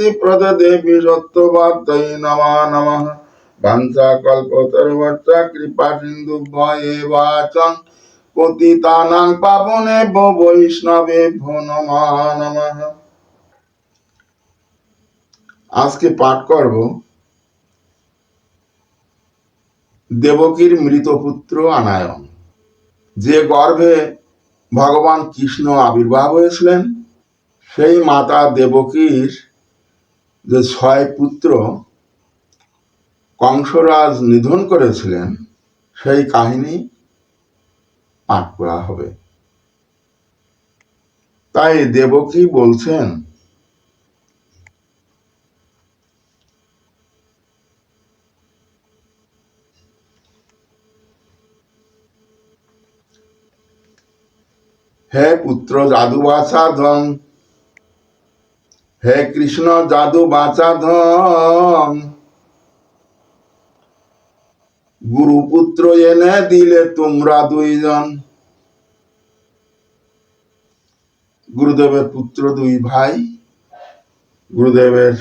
মুক্তিপ্রদ দেবী সত্যবাদ্যৈ নমা নমঃ। বাঞ্ছা কল্পতরুবচ্চ কৃপা সিন্ধু ভয়ে বাচং। পতিতানাং পাবনে বৈষ্ণবে নমা নমঃ। আজকে পাঠ করব দেবকীর মৃত পুত্র আনায়ন। যে গর্ভে ভগবান কৃষ্ণ আবির্ভাব হয়েছিলেন, সেই মাতা দেবকীর যে ছয় পুত্র কংসরাজ নিধন করেছিলেন, সেই কাহিনী পাঠ করা হবে। তাই দেবকী বলছেন, হে পুত্র জাদু বাছা ধন হে কৃষ্ণ জাদু বাঁচা ধন। গুরুপুত্র এনে দিলে তোমরা দুইজন। গুরুদেবের পুত্র দুই ভাই। গুরুদেবের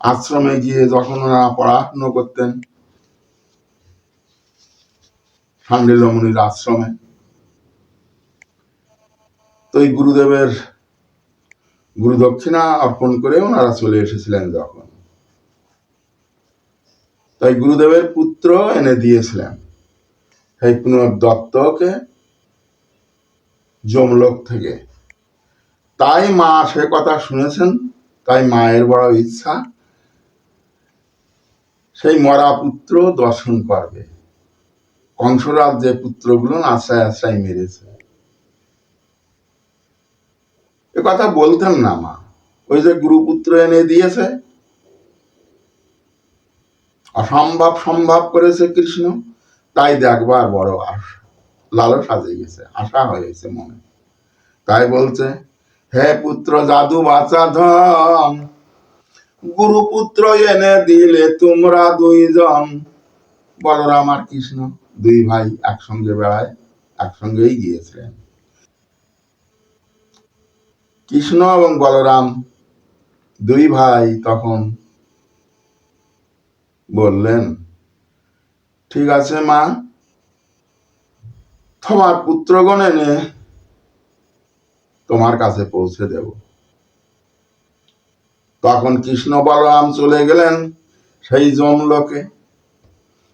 আশ্রমে গিয়ে যখন ওনারা পড়াশুনো করতেন ঠান্ডে রমণীর আশ্রমে। তো এই গুরুদেবের গুরু দক্ষিণা অর্পণ করে ওনারা চলে এসেছিলেন যখন। তাই গুরুদেবের পুত্র এনে দিয়েছিলেন। সেই দত্তকে জমলোক থেকে। তাই মা সে কথা শুনেছেন, তাই মায়ের বড় ইচ্ছা। সেই মরা পুত্র দর্শন করবে। কংসরাজ যে পুত্রগুলো আশ্রয় আশ্রয় মেরেছে। কথা বলতেন না মা। ওই যে গুরুপুত্র এনে দিয়েছে। অসম্ভব সম্ভব করেছে কৃষ্ণ তাই দেখবার বড় আশা লালস সাজে গেছে, আশা হয়েছে মনে। তাই বলছে, হে পুত্র জাদু বাঁচা ধন, গুরুপুত্র এনে দিলে তোমরা দুইজন বলরাম আর কৃষ্ণ দুই ভাই একসঙ্গে বেড়ায়, একসঙ্গেই গিয়েছিলেন। কৃষ্ণ এবং বলরাম দুই ভাই তখন বললেন, ঠিক আছে মা, তোমার পুত্রগণ এনে তোমার কাছে পৌঁছে দেব। তখন কৃষ্ণ বলরাম চলে গেলেন সেই যমলোকে।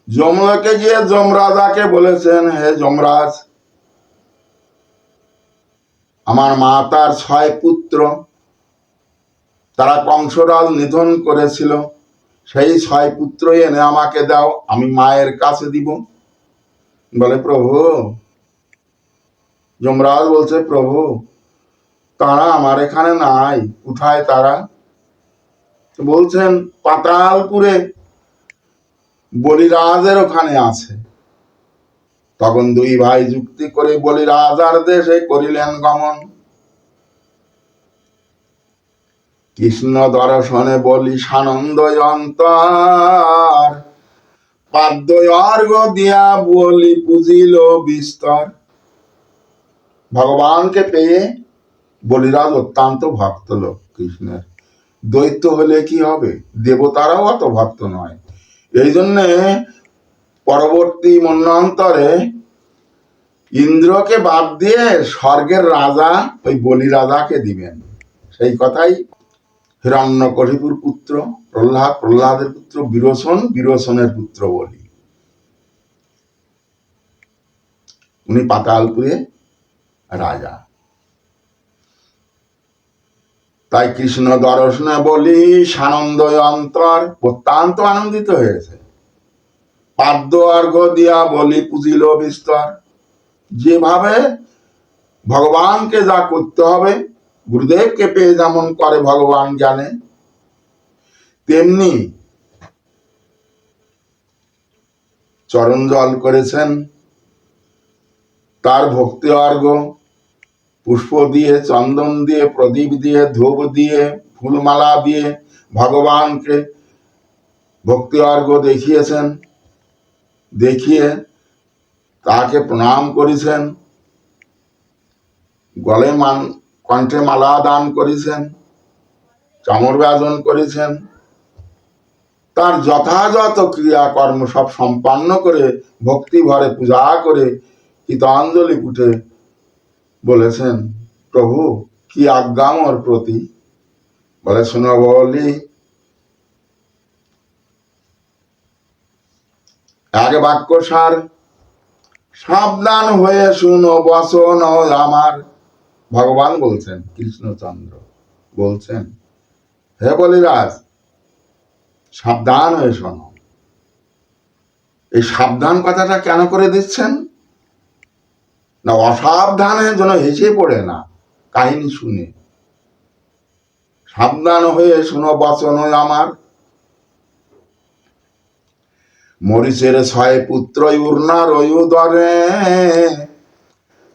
যমলোকে গিয়ে যমরাজাকে বলেছেন, হে যমরাজ আমার মা তার ছয় পুত্র। তারা কংসরাজ নিধন করেছিল। সেই ছয় পুত্র এনে আমাকে দাও, আমি মায়ের কাছে দিব। বলে, প্রভু। যমরাজ বলছে, প্রভু, তারা আমার এখানে নাই কোথায় তারা। বলছেন, পাতালপুরে বলিরাজের ওখানে আছে। তখন দুই ভাই যুক্তি করে বলি, রাজার দেশে করিলেন গমন। কৃষ্ণ দর্শনে বলি, সানন্দ অর্ঘ দিয়া বলি বিস্তর। ভগবানকে পেয়ে বলিরাজ অত্যন্ত ভক্ত লোক কৃষ্ণের। দৈত্য হলে কি হবে? দেবতারাও অত ভক্ত নয়। এই জন্যে পরবর্তী মন্বন্তরে ইন্দ্রকে বাদ দিয়ে স্বর্গের রাজা, ওই বলি রাজাকে দিবেন। সেই কথাই হিরণ্য কশিপুর পুত্র, প্রহ্লাদ, প্রহ্লাদের পুত্র বিরোচন, বিরোচনের পুত্র বলি। উনি পাতালপুরে রাজা। তাই কৃষ্ণ দর্শনে বলি সানন্দ অন্তর অত্যন্ত আনন্দিত হয়েছে। পাদ্য অর্ঘ দিয়া বলি পুজিল বিস্তর। যেভাবে ভগবানকে যা করতে হবে, গুরুদেবকে পেয়ে যেমন করে ভগবান জানে, তেমনি চরণ জল করেছেন, তার ভক্তি অর্ঘ পুষ্প দিয়ে, চন্দন দিয়ে, প্রদীপ দিয়ে, ধূপ দিয়ে, ফুলমালা দিয়ে ভগবানকে ভক্তি অর্ঘ দেখিয়েছেন। দেখিয়ে তাকে প্রণাম করেছেন, গলে মান, কণ্ঠে মালা দান করেছেন, চামর ব্যাজন করেছেন। তার যথাযথ ক্রিয়াকর্ম সব সম্পন্ন করে ভক্তি ভরে পূজা করে গীতাঞ্জলি উঠে বলেছেন, প্রভু, কি আজ্ঞা প্রতি? বলে, শুনো বলি এক বাক্য সার। সাবধান হয়ে শুনো, বসন আমার। ভগবান বলছেন, কৃষ্ণচন্দ্র বলছেন, হে বলিরাজ, সাবধান হয়ে শোনো। এই সাবধান কথাটা কেন করে দিচ্ছেন? না, অসাবধানে যেন হেসে পড়ে না, কাহিনী শুনে। সাবধান হয়ে শোনো বচন আমার। মরিচের ছয় পুত্র উর্নার উদরে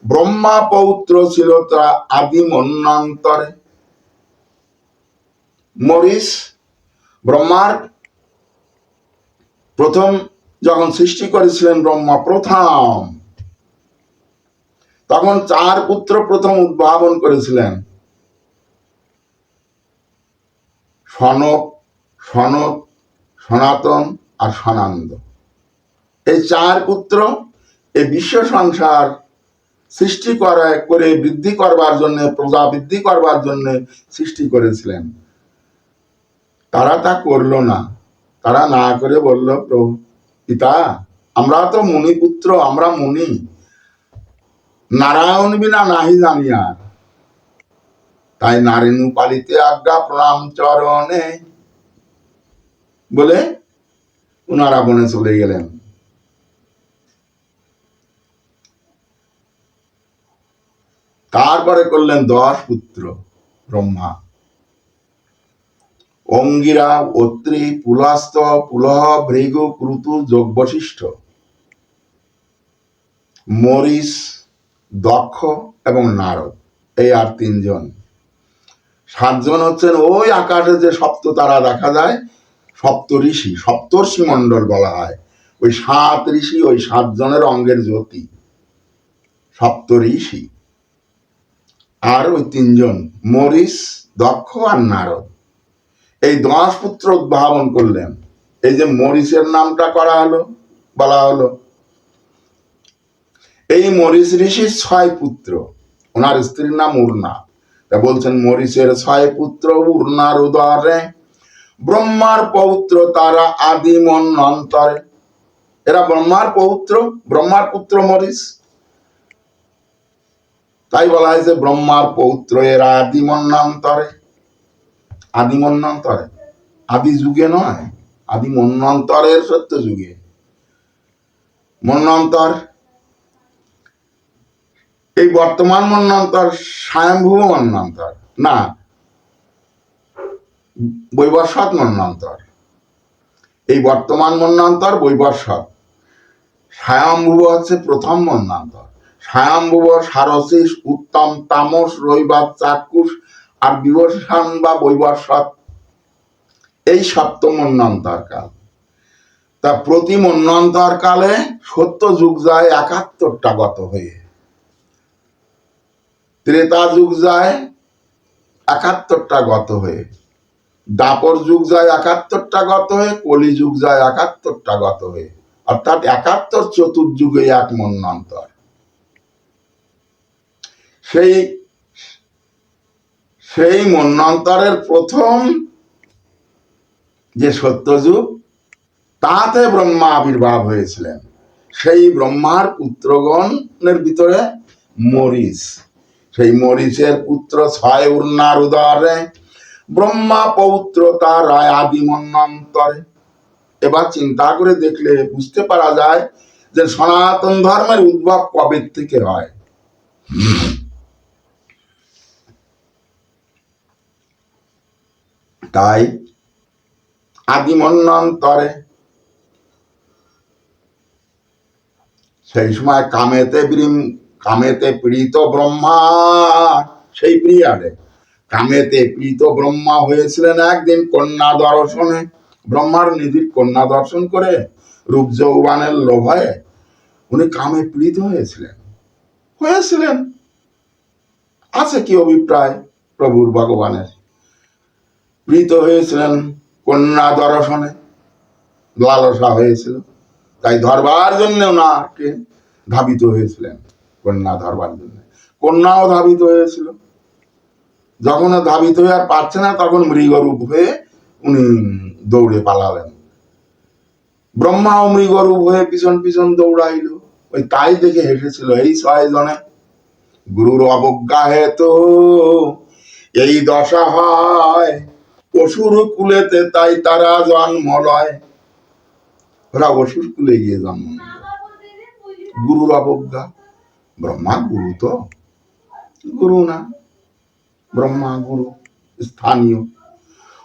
ব্রহ্মা পৌত্র ছিল তারা আদি মন্নান্তরে। মরিচ ব্রহ্মার প্রথম যখন সৃষ্টি করেছিলেন ব্রহ্মা প্রথম, তখন চার পুত্র প্রথম উদ্ভাবন করেছিলেন। সনক সনক, সনাতন আর সনান্দ এই চার পুত্র এই বিশ্ব সংসার সৃষ্টি করা, করে বৃদ্ধি করবার জন্য, প্রজা বৃদ্ধি করবার জন্য সৃষ্টি করেছিলেন। তারা তা করল না। তারা না করে বলল, প্রভু, পিতা, আমরা তো মুনি পুত্র, আমরা মুনি। নারায়ণ বিনা নাহি জানি আর তাই নারিনু পালিতে আজ্ঞা প্রণাম চরণে। বলে ওনারা বনে চলে গেলেন। তারপরে করলেন দশ পুত্র, ব্রহ্মা। অঙ্গিরা, অত্রি, পুলাস্ত, পুলহ, ভৃগু, ক্রুতু যোগ বশিষ্ঠ মরিস, দক্ষ এবং নারদ, এই আর তিনজন। সাতজন হচ্ছেন ওই আকাশে যে সপ্ত তারা দেখা যায় সপ্ত ঋষি সপ্তর্ষি মণ্ডল বলা হয়। ওই সাত ঋষি, ওই সাতজনের অঙ্গের জ্যোতি। সপ্ত ঋষি। আর ওই তিনজন, মরিস, দক্ষ আর নারদ। এই দশ পুত্র উদ্ভাবন করলেন। এই যে মরিসের নামটা করা হলো, বলা হলো। এই মরিস ঋষির ছয় পুত্র। ওনার স্ত্রীর নাম উর্না তা বলছেন মরিসের ছয় পুত্র উর্নার উদরে ব্রহ্মার পৌত্র তারা আদি মন অন্তরে। এরা ব্রহ্মার পৌত্র, ব্রহ্মার পুত্র মরিস। তাই বলা হয়েছে ব্রহ্মার পৌত্র এরা আদি মন্নান্তরে আদি যুগে নয়, আদি মন্নান্তরের সত্য যুগে। মন্নান্তর এই বর্তমান মন্নান্তর স্বয়ংভূম মন্নান্তর না বৈবর্ষত মন্নান্তর। এই বর্তমান মন্নান্তর বৈবর্ষত স্বয়ংভুব হচ্ছে প্রথম মন্নান্তর। স্বয়ংভুব সারসিস, উত্তম, তামস রৈবাত চাক্ষুষ আর বিবর্ষণ বা বৈবর্ষত এই সপ্তম মন্নান্তর কাল। তা প্রতি মন্নান্তর কালে সত্য যুগ যায় একাত্তরটা গত হয়ে। ত্রেতা যুগ যায় একাত্তরটা গত হয়ে। দাপর যুগ যায় একাত্তরটা গত হয়ে, কলি যুগ যায় একাত্তরটা গত হয়ে। অর্থাৎ একাত্তর চতুর্যুগে এক মন্বন্তর সেই সেই মন্বন্তরের প্রথম যে সত্যযুগ, তাতে ব্রহ্মা আবির্ভাব হয়েছিলেন। সেই ব্রহ্মার পুত্রগণের ভিতরে মরিচ। সেই মরিচের পুত্র ছয় উন্নার উদরে ব্রহ্মা পৌত্র তার রায় আদি মন্বন্তরে এবার চিন্তা করে দেখলে বুঝতে পারা যায় যে সনাতন ধর্মের উদ্ভব কবে থেকে হয়। তাই আদি মন্বন্তরে সেই সময় কামেতে কামেতে পীড়িত ব্রহ্মা, সেই পিরিয়ডে কামেতে পীড়িত ব্রহ্মা হয়েছিলেন একদিন কন্যা দর্শনে। ব্রহ্মার নিধির কন্যা দর্শন করে রূপ যৌবানের লোভয়ে উনি কামে পীড়িত হয়েছিলেন। হয়েছিলেন। আছে কি অভিপ্রায় প্রভুর ভগবানের? প্রীত হয়েছিলেন কন্যা দর্শনে। লালসা হয়েছিল। তাই ধরবার জন্য ওনাকে ধাবিত হয়েছিলেন কন্যা ধরবার জন্য। কন্যাও ধাবিত হয়েছিল। যখন ধাবিত হয়ে আর পারছে না, তখন মৃগরূপ হয়ে উনি দৌড়ে পালালেন। ব্রহ্মাও মৃগরূপ হয়ে পিছন পিছন দৌড়াইল। ওই তাই দেখে হেসেছিল, এই ছয় জনে গুরুর অবজ্ঞা হেতু, এই দশা হয়, অসুর কুলেতে তাই তারা জন্ম লয়। ওরা অসুর কুলে গিয়ে জন্ম গুরুর অবজ্ঞা ব্রহ্মা গুরু তো, গুরু না। ব্রহ্মা গুরু স্থানীয়।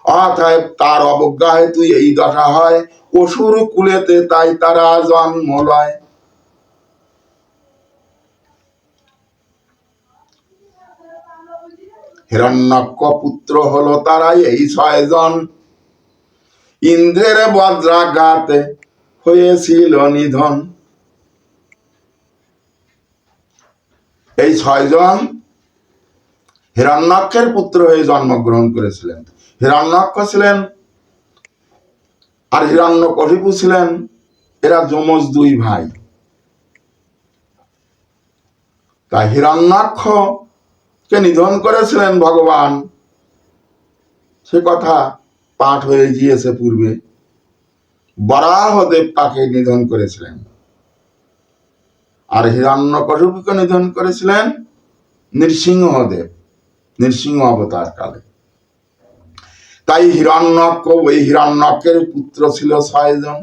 অতএব তার অবজ্ঞা হেতু এই দশা হয়, অসুর কুলেতে তাই তারা জন্ম লয়। হিরণ্যক্ষ পুত্র হলো তারাই এই ছয়জন। ইন্দ্রের বজ্রাঘাতে হয়েছিল নিধন। এই ছয়জন হিরণ্যাক্ষের পুত্র হয়ে জন্মগ্রহণ করেছিলেন। হিরণ্যাক্ষ ছিলেন আর হিরণ্য কশিপু ছিলেন, এরা যমজ দুই ভাই। তাই হিরণ্যাক্ষ কে নিধন করেছিলেন ভগবান। সে কথা পাঠ হয়ে গিয়েছে পূর্বে। বরাহদেব তাকে নিধন করেছিলেন। আর হিরণ্য কশুপুকে নিধন করেছিলেন নৃসিংহদেব। নৃসিংহ অবতার কালে তাই হিরণ্যক্ষ ওই হিরণ্যকের পুত্র ছিল ছয়জন।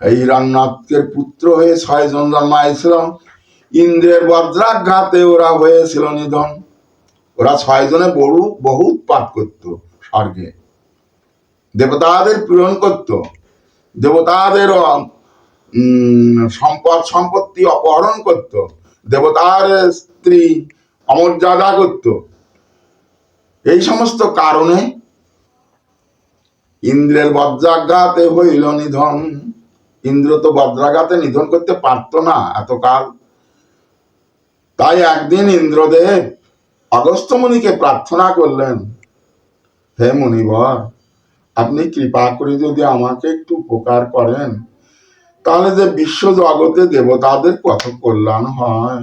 এই হিরণ্যকের পুত্র হয়ে ছয়জন জন্মাইছিল। ইন্দ্রের বজ্রাঘাতে ওরা হয়েছিল নিধন। ওরা ছয়জনে বড়ু বহু পাপ করত স্বর্গে। দেবতাদের পূরণ করত। দেবতাদের সম্পদ সম্পত্তি অপহরণ করত। দেবতার স্ত্রী অমর্যাদা করত। এই সমস্ত কারণে ইন্দ্রের বজ্রাঘাতে হইল নিধন। ইন্দ্র তো বজ্রাঘাতে নিধন করতে পারত না এতকাল। তাই একদিন ইন্দ্রদেব অগস্ত্য মুনিকে প্রার্থনা করলেন, হে মুনিবর, আপনি কৃপা করে যদি আমাকে একটু উপকার করেন, তাহলে যে বিশ্ব জগতে দেবতাদের কত কল্যাণ হয়।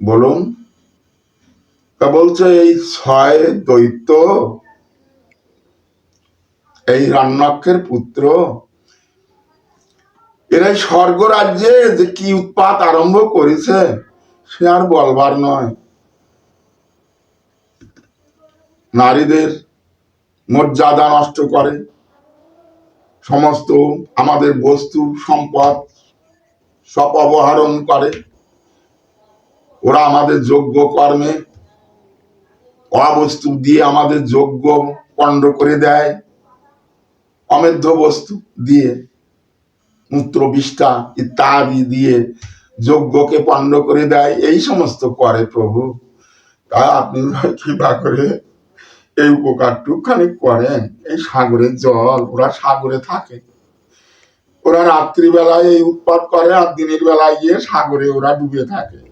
বলুন। তা বলছে, এই ছয় দৈত্য, এই রান্নাক্ষের পুত্র এরাই স্বর্গ রাজ্যে যে কি উৎপাত আরম্ভ করেছে, সে আর বলবার নয়। নারীদের মর্যাদা নষ্ট করে। সমস্ত আমাদের বস্তু, সম্পদ সব অপহরণ করে। ওরা আমাদের যোগ্য কর্মে অবস্তু দিয়ে আমাদের যোগ্য পণ্ড করে দেয়, অমেধ্য বস্তু দিয়ে, মূত্র, বিষ্ঠা ইত্যাদি দিয়ে যজ্ঞকে পণ্ড করে দেয়, এই সমস্ত করে প্রভু। তা আপনি কৃপা করে এই উপকারটুক খানিক করেন। এই সাগরের জল, ওরা সাগরে থাকে। ওরা রাত্রিবেলায় এই উৎপাত করে আর দিনের বেলায় গিয়ে সাগরে ওরা ডুবে থাকে।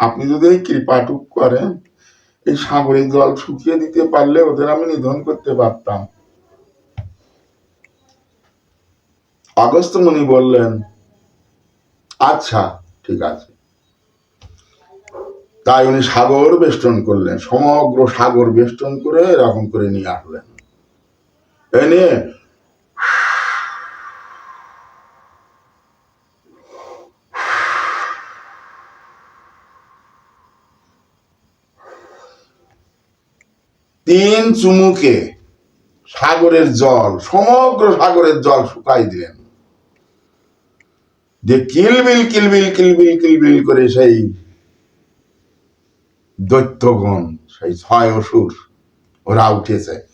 আপনি যদি এই কৃপাটুক করেন, এই সাগরের জল শুকিয়ে দিতে পারলে ওদের আমি নিধন করতে পারতাম। অগস্ত্য মুনি বললেন আচ্ছা ঠিক আছে। তাই উনি সাগর বেষ্টন করলেন, সমগ্র সাগর বেষ্টন করে এরকম করে নিয়ে আসলেন। এনে তিন চুমুকে সাগরের জল, সমগ্র সাগরের জল শুকাই দিলেন। যে কিলবিল কিলবিল কিলবিল কিলবিল করে সেই দৈত্যগণ, সেই ছয় অসুর, ওরা উঠেছে।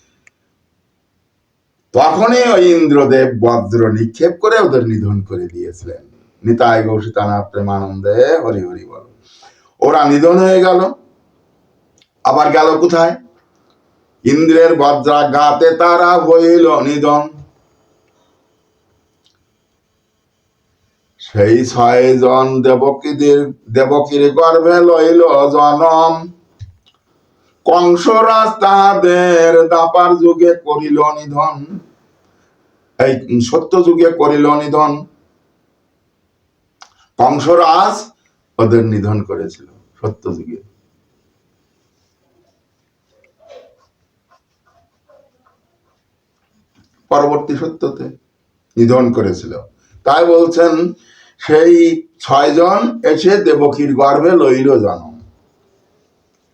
তখনই ওই ইন্দ্রদেব বজ্র নিক্ষেপ করে ওদের নিধন করে দিয়েছিলেন। নিতাই গৌসিতানা প্রেমানন্দে হরি হরি বল। ওরা নিধন হয়ে গেল। আবার গেল কোথায়? ইন্দ্রের বজ্রাঘাতে তারা হইল নিধন। সেই ছয়জন দেবকীদের দেবকীর গর্ভে লইল জনম। কংসরাজ তাহাদের দাপার যুগে করিল নিধন। এই সত্য যুগে করিল নিধন। কংসরাজ ওদের নিধন করেছিল সত্য যুগে পরবর্তী সত্যতে নিধন করেছিল। তাই বলছেন, সেই ছয়জন এসে দেবকীর গর্ভে লইল জন্ম।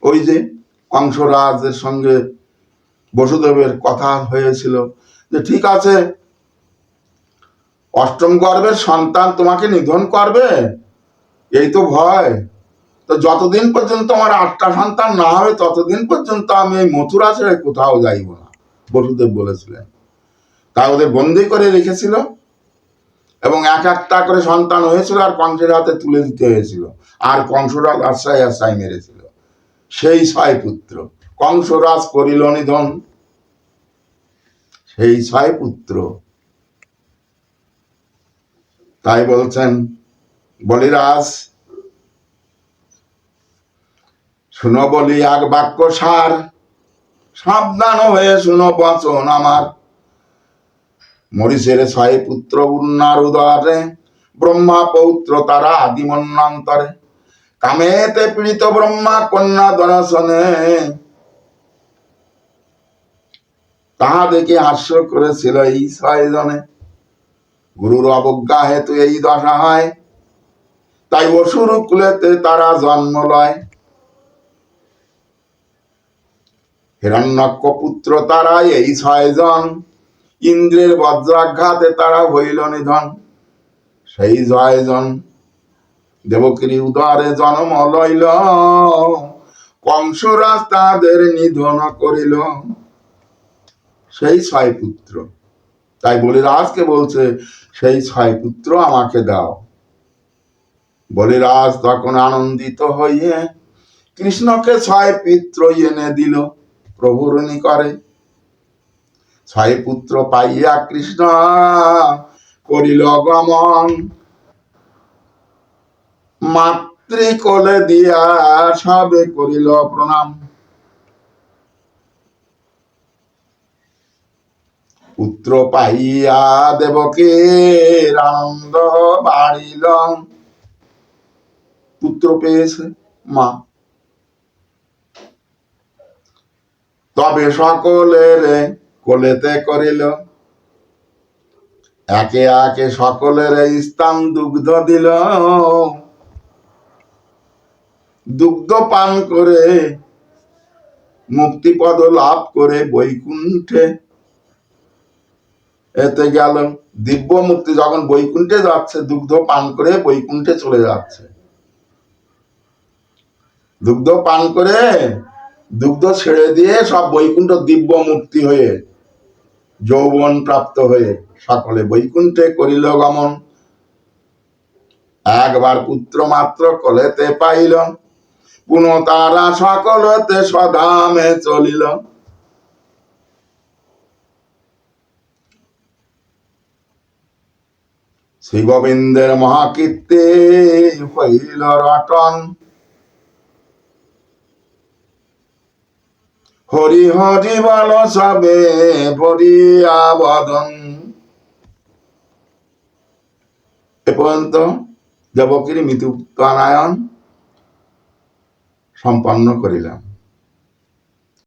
ওই যে অংশরাজের সঙ্গে বসুদেবের কথা হয়েছিল যে, ঠিক আছে, অষ্টম গর্ভের সন্তান তোমাকে নিধন করবে? এই তো ভয়। তো যতদিন পর্যন্ত আমার আটটা সন্তান না হবে, ততদিন পর্যন্ত আমি এই মথুরা ছেড়ে কোথাও যাইব না। বসুদেব বলেছিলেন। তাই ওদের বন্দি করে রেখেছিল এবং এক একটা করে সন্তান হয়েছিল আর কংসের হাতে তুলে দিতে হয়েছিল। আর কংসরাজ আশ্রয় আশ্রয় মেরেছিল। সেই ছয় পুত্র। কংসরাজ করিল নিধন। সেই ছয় পুত্র। তাই বলছেন বলিরাজ, শুনো বলি এক বাক্য সার। সাবধান হয়ে শুনো বচন আমার। মরিষের ছয় পুত্র উন্নার উদরে ব্রহ্মা পৌত্র তারা আদিমন্নান্তরে। কামেতে পীড়িত ব্রহ্মা কন্যা দর্শনে। তাহা দেখে হাস্য করেছিল এই ছয় জনে। গুরুর অবজ্ঞা হেতু এই দশা হয়। তাই অসুর কুলেতে তারা জন্ম লয়। হিরণ্যক্ষ পুত্র তারা এই ছয়জন ইন্দ্রের বজ্রাঘাতে তারা হইল নিধন। সেই ছয়জন দেবকিরি উদরে জন্ম লইল। কংসরাজ তাদের নিধন করিল। সেই ছয় পুত্র। তাই বলিরাজকে বলছে, সেই ছয় পুত্র আমাকে দাও। বলিরাজ তখন আনন্দিত হইয়ে কৃষ্ণকে ছয় পুত্র এনে দিল। প্রভুরণী করে। ছয় পুত্র পাইয়া কৃষ্ণ করিল গমন। মাতৃকোলে দিয়া সবে করিল প্রণাম। পুত্র পাইয়া দেবকে আনন্দ বাড়িল। পুত্র পেয়েছে মা। তবে সকলের কোলেতে করিল। একে একে সকলের স্থান দুগ্ধ দিল। দুগ্ধ পান করে মুক্তিপদ লাভ করে বৈকুণ্ঠে এতে গেল। দিব্য মুক্তি যখন বৈকুণ্ঠে যাচ্ছে, দুগ্ধ পান করে বৈকুণ্ঠে চলে যাচ্ছে। দুগ্ধ পান করে, দুগ্ধ ছেড়ে দিয়ে সব বৈকুণ্ঠ দিব্য মুক্তি হয়ে যৌবন প্রাপ্ত হয়ে সকলে বৈকুণ্ঠে করিল গমন। একবার পুত্র মাত্র কলেতে পাইল, পুনঃ তারা সকলতে সদামে চলিল। শ্রী গোবিন্দের মহাকীর্তে হইল রটন। হরি হরি বল সবে ভরিয়া বদন এ পর্যন্ত দেবকির মৃত্যুত্বানায়ন সম্পন্ন করিলাম।